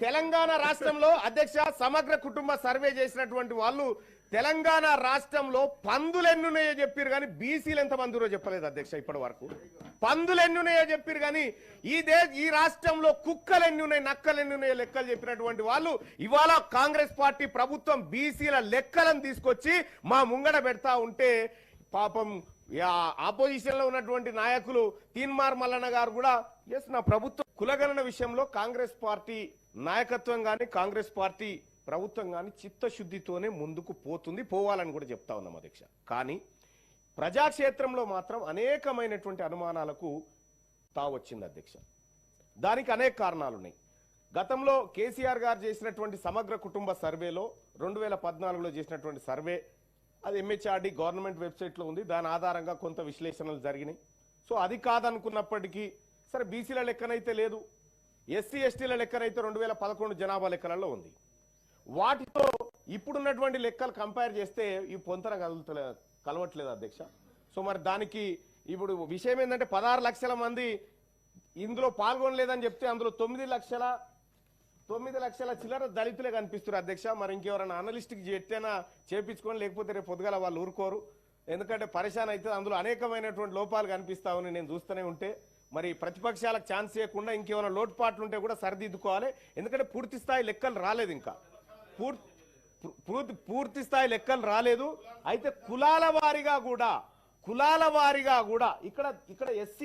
తెలంగాణ రాష్ట్రంలో అధ్యక్ష సమగ్ర కుటుంబ సర్వే చేసినటువంటి వాళ్ళు తెలంగాణ రాష్ట్రంలో పందులు ఎన్నున్నాయో చెప్పారు కానీ బీసీలు ఎంత మందిరో చెప్పలేదు అధ్యక్ష ఇప్పటి వరకు. పందులు ఎన్నున్నాయో చెప్పారు కానీ ఈ దే ఈ రాష్ట్రంలో కుక్కలు ఎన్నున్నాయి నక్కలు ఎన్నున్నాయో లెక్కలు చెప్పినటువంటి వాళ్ళు ఇవాళ కాంగ్రెస్ పార్టీ ప్రభుత్వం బీసీల లెక్కలను తీసుకొచ్చి మా ముంగడ పెడతా ఉంటే పాపం ఆపోజిషన్లో ఉన్నటువంటి నాయకులు తీన్మార్ మల్లన్న గారు కూడా ఎస్ నా ప్రభుత్వం కులగణన విషయంలో కాంగ్రెస్ పార్టీ నాయకత్వం కానీ కాంగ్రెస్ పార్టీ ప్రభుత్వం కానీ చిత్తశుద్ధితోనే ముందుకు పోతుంది పోవాలని కూడా చెప్తా ఉన్నాం అధ్యక్ష. కానీ ప్రజాక్షేత్రంలో మాత్రం అనేకమైనటువంటి అనుమానాలకు తావచ్చింది అధ్యక్ష. దానికి అనేక కారణాలున్నాయి. గతంలో కేసీఆర్ గారు చేసినటువంటి సమగ్ర కుటుంబ సర్వేలో రెండు వేల పద్నాలుగులో చేసినటువంటి సర్వే అది ఎంహెచ్ఆర్డి గవర్నమెంట్ వెబ్సైట్లో ఉంది. దాని ఆధారంగా కొంత విశ్లేషణలు జరిగినాయి. సో అది కాదనుకున్నప్పటికీ సరే బీసీల లెక్కనైతే లేదు. ఎస్సీ ఎస్టీల లెక్కనైతే రెండు వేల పదకొండు జనాభా లెక్కలలో ఉంది. వాటితో ఇప్పుడున్నటువంటి లెక్కలు కంపేర్ చేస్తే ఈ పొంతన కదులుతలే కలవట్లేదు అధ్యక్ష. సో మరి దానికి ఇప్పుడు విషయం ఏంటంటే పదహారు లక్షల మంది ఇందులో పాల్గొనలేదని చెప్తే అందులో తొమ్మిది లక్షల తొమ్మిది లక్షల చిల్లర దళితులే కనిపిస్తారు అధ్యక్ష. మరి ఇంకెవరైనా అనలిస్ట్కి చెట్టైనా చేపించుకొని లేకపోతే రేపు పొద్దుగల వాళ్ళు ఊరుకోరు. ఎందుకంటే పరిశాన్ అయితే అందులో అనేకమైనటువంటి లోపాలు కనిపిస్తా ఉన్నాయి నేను చూస్తూనే ఉంటే. మరి ప్రతిపక్షాలకు ఛాన్స్ ఇవ్వకుండా ఇంకేమైనా లోటుపాట్లు ఉంటే కూడా సరిదిద్దుకోవాలి. ఎందుకంటే పూర్తి స్థాయి లెక్కలు రాలేదు ఇంకా. పూర్తి పూర్తి పూర్తి స్థాయి లెక్కలు రాలేదు. అయితే కులాల వారిగా కూడా కులాల వారిగా కూడా ఇక్కడ ఇక్కడ ఎస్సీ